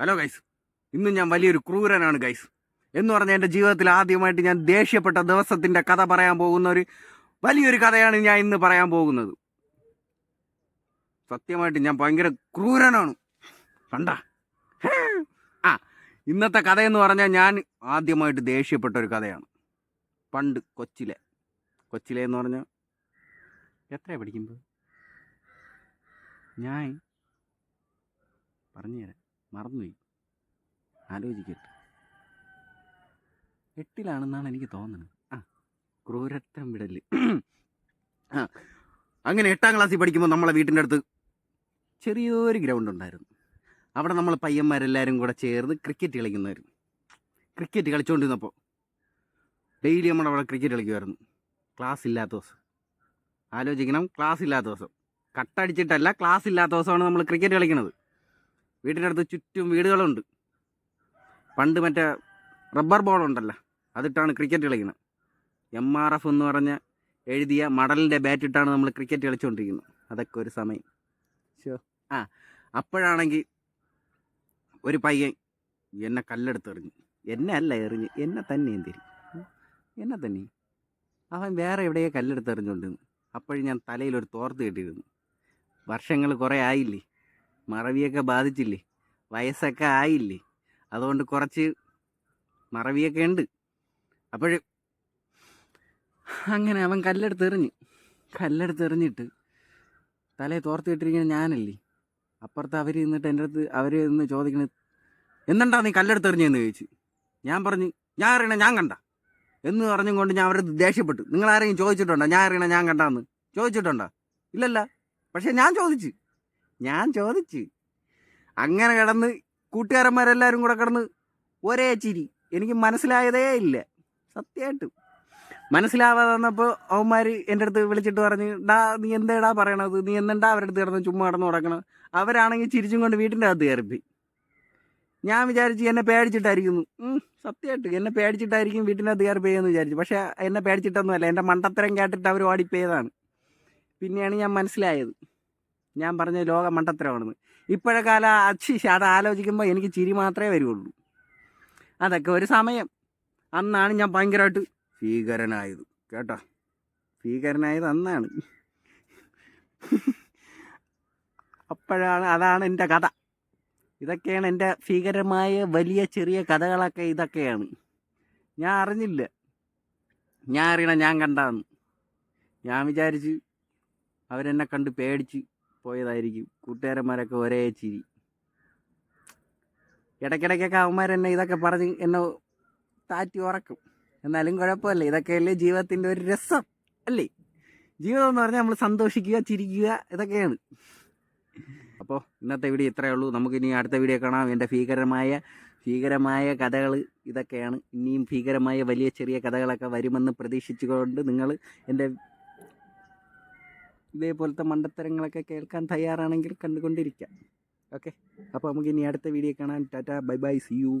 Hello guys ഇന്ന് ഞാൻ വലിയൊരു ക്രൂരനാണ് ഗൈസ് എന്ന് പറഞ്ഞാൽ എന്റെ ജീവിതത്തിൽ ആദ്യമായിട്ട് ഞാൻ ദേഷ്യപ്പെട്ട ദിവസത്തിന്റെ കഥ പറയാൻ പോകുന്ന ഒരു വലിയൊരു കഥയാണ് ഞാൻ ഇന്ന് പറയാൻ പോകുന്നത്. സത്യമായിട്ട് ഞാൻ ഭയങ്കര ക്രൂരനാണ്. കണ്ട? ആ ഇന്നത്തെ കഥയെന്ന് പറഞ്ഞാൽ ഞാൻ ആദ്യമായിട്ട് ദേഷ്യപ്പെട്ട ഒരു കഥയാണ്. പണ്ട് കൊച്ചിലെ. കൊച്ചിലെ എന്ന് പറഞ്ഞാൽ എത്രയാണ് പഠിക്കുമ്പോൾ ഞാൻ പറഞ്ഞുതരാം മറന്നുപോയി. ആലോചിക്കട്ടെ. എട്ടിലാണെന്നാണ് എനിക്ക് തോന്നുന്നത് ആ ക്രൂരത്വം വിടൽ. ആ അങ്ങനെ എട്ടാം ക്ലാസ്സിൽ പഠിക്കുമ്പോൾ നമ്മളെ വീട്ടിന്റെ അടുത്ത് ചെറിയൊരു ഗ്രൗണ്ട് ഉണ്ടായിരുന്നു. അവിടെ നമ്മൾ പയ്യന്മാരെല്ലാവരും കൂടെ ചേർന്ന് ക്രിക്കറ്റ് കളിക്കുന്നവരും ക്രിക്കറ്റ് കളിച്ചുകൊണ്ടിരുന്നപ്പോൾ ഡെയിലി നമ്മൾ അവിടെ ക്രിക്കറ്റ് കളിക്കുമായിരുന്നു ക്ലാസ് ഇല്ലാത്ത ദിവസം. ആലോചിക്കണം ക്ലാസ് ഇല്ലാത്ത ദിവസം. കട്ടടിച്ചിട്ടല്ല ക്ലാസ് ഇല്ലാത്ത ദിവസമാണ് നമ്മൾ ക്രിക്കറ്റ് കളിക്കുന്നത് വീട്ടിന്റെ അടുത്ത് ചുറ്റും വീടുകളുണ്ട്. പണ്ട് മറ്റേ റബ്ബർ ബോളുണ്ടല്ലോ അതിട്ടാണ് ക്രിക്കറ്റ് കളിക്കുന്നത്. എം ആർ എഫ് എന്ന് പറഞ്ഞ എഴുതിയ മടലിന്റെ ബാറ്റ് ഇട്ടാണ് നമ്മൾ ക്രിക്കറ്റ് കളിച്ചുകൊണ്ടിരിക്കുന്നത് അതൊക്കെ ഒരു സമയം. ഷോ ആ അപ്പോഴാണെങ്കിൽ ഒരു പയ്യൻ എന്നെ കല്ലെടുത്ത് എറിഞ്ഞു. എന്നെ അല്ല എറിഞ്ഞ് എന്നെ തന്നെ എന്തിരി എന്നെ തന്നെ. അവൻ വേറെ എവിടെയോ കല്ലെടുത്ത് എറിഞ്ഞുകൊണ്ടിരുന്നു. അപ്പോഴും ഞാൻ തലയിൽ ഒരു തോർത്ത് കെട്ടിയിരുന്നു. വർഷങ്ങൾ കുറേ ആയില്ലേ? മറവിയൊക്കെ ബാധിച്ചില്ലേ? വയസ്സൊക്കെ ആയില്ലേ? അതുകൊണ്ട് കുറച്ച് മറവിയൊക്കെ ഉണ്ട്. അപ്പോഴും അങ്ങനെ അവൻ കല്ലെടുത്തെറിഞ്ഞ് കല്ലെടുത്തെറിഞ്ഞിട്ട് തലയെ തോർത്തിട്ടിരിക്കുന്ന ഞാനല്ലേ? അപ്പുറത്ത് അവർ നിന്നിട്ട് എന്റെ അടുത്ത് അവർ നിന്ന് ചോദിക്കണത് എന്തുണ്ടാ നീ കല്ലെടുത്തെറിഞ്ഞെന്ന് ചോദിച്ചു? ഞാൻ പറഞ്ഞു ഞാൻ അറിയണ ഞാൻ കണ്ട. എന്ന് പറഞ്ഞും കൊണ്ട് ഞാൻ അവരത് ദേഷ്യപ്പെട്ടു. നിങ്ങൾ ആരെങ്കിലും ചോദിച്ചിട്ടുണ്ടോ? ഞാൻ അറിയണ ഞാൻ കണ്ടാന്ന്? ചോദിച്ചിട്ടുണ്ടോ? ഇല്ലല്ല. പക്ഷെ ഞാൻ ചോദിച്ചു. ഞാൻ ചോദിച്ചു. അങ്ങനെ കിടന്ന് കൂട്ടുകാരന്മാരെല്ലാവരും കൂടെ കിടന്ന് ഒരേ ചിരി. എനിക്ക് മനസ്സിലായതേ ഇല്ല. സത്യമായിട്ടും മനസ്സിലാവാതെ വന്നപ്പോൾ അവന്മാർ എന്റെ അടുത്ത് വിളിച്ചിട്ട് പറഞ്ഞ് ഡാ നീ എന്തേടാ പറയണത്? നീ എന്തെണ്ടാ അവരുടെ അടുത്ത് കിടന്ന് ചുമ്മാ കിടന്ന് തുടങ്ങണം അവരാണെങ്കിൽ ചിരിച്ചും കൊണ്ട് വീട്ടിന്റെ അകത്ത് കയറിപ്പോയി. ഞാൻ വിചാരിച്ച് എന്നെ പേടിച്ചിട്ടായിരിക്കുന്നു. സത്യമായിട്ട് എന്നെ പേടിച്ചിട്ടായിരിക്കും വീട്ടിന്റെ അകത്ത് കയറി പോയെന്ന് വിചാരിച്ചു. പക്ഷേ എന്നെ പേടിച്ചിട്ടൊന്നുമല്ല. എന്റെ മണ്ടത്തരം കേട്ടിട്ട് അവർ ഓടിപ്പോയതാണ്. പിന്നെയാണ് ഞാൻ മനസ്സിലായത്. ഞാൻ പറഞ്ഞ ലോക മണ്ടത്തരമാണെന്ന് ഇപ്പോഴെ കാല അച്ഛി അത് ആലോചിക്കുമ്പോൾ എനിക്ക് ചിരി മാത്രമേ വരുള്ളൂ. അതൊക്കെ ഒരു സമയം. അന്നാണ് ഞാൻ ഭയങ്കരമായിട്ട് ഭീകരനായത്. കേട്ടോ? ഭീകരനായത് അന്നാണ്. അപ്പോഴാണ് അതാണ് എന്റെ കഥ. ഇതൊക്കെയാണ് എന്റെ ഭീകരമായ വലിയ ചെറിയ കഥകളൊക്കെ ഇതൊക്കെയാണ്. ഞാൻ അറിഞ്ഞില്ല. ഞാൻ അറിയണം ഞാൻ കണ്ടാന്ന്. ഞാൻ വിചാരിച്ച് അവരെന്നെ കണ്ട് പേടിച്ച് പോയതായിരിക്കും. കൂട്ടുകാരന്മാരൊക്കെ ഒരേ ചിരി. ഇടയ്ക്കിടയ്ക്കൊക്കെ അവന്മാരെന്നെ ഇതൊക്കെ പറഞ്ഞ് എന്നെ താറ്റി ഉറക്കും. എന്നാലും കുഴപ്പമില്ല. ഇതൊക്കെയല്ലേ ജീവിതത്തിന്റെ ഒരു രസം അല്ലേ? ജീവിതം എന്ന് പറഞ്ഞാൽ നമ്മൾ സന്തോഷിക്കുക ചിരിക്കുക ഇതൊക്കെയാണ്. അപ്പോൾ ഇന്നത്തെ വീഡിയോ ഇത്രയേ ഉള്ളൂ. നമുക്ക് ഇനി അടുത്ത വീഡിയോ കാണാം. എന്റെ ഭീകരമായ ഭീകരമായ കഥകൾ ഇതൊക്കെയാണ്. ഇനിയും ഭീകരമായ വലിയ ചെറിയ കഥകളൊക്കെ വരുമെന്ന് പ്രതീക്ഷിച്ചുകൊണ്ട് നിങ്ങൾ എന്റെ ഇതേപോലത്തെ മണ്ടത്തരങ്ങളൊക്കെ കേൾക്കാൻ തയ്യാറാണെങ്കിൽ കണ്ടുകൊണ്ടിരിക്കാം. ഓക്കെ അപ്പോൾ നമുക്ക് ഇനി അടുത്ത വീഡിയോ കാണാൻ tata bye bye see you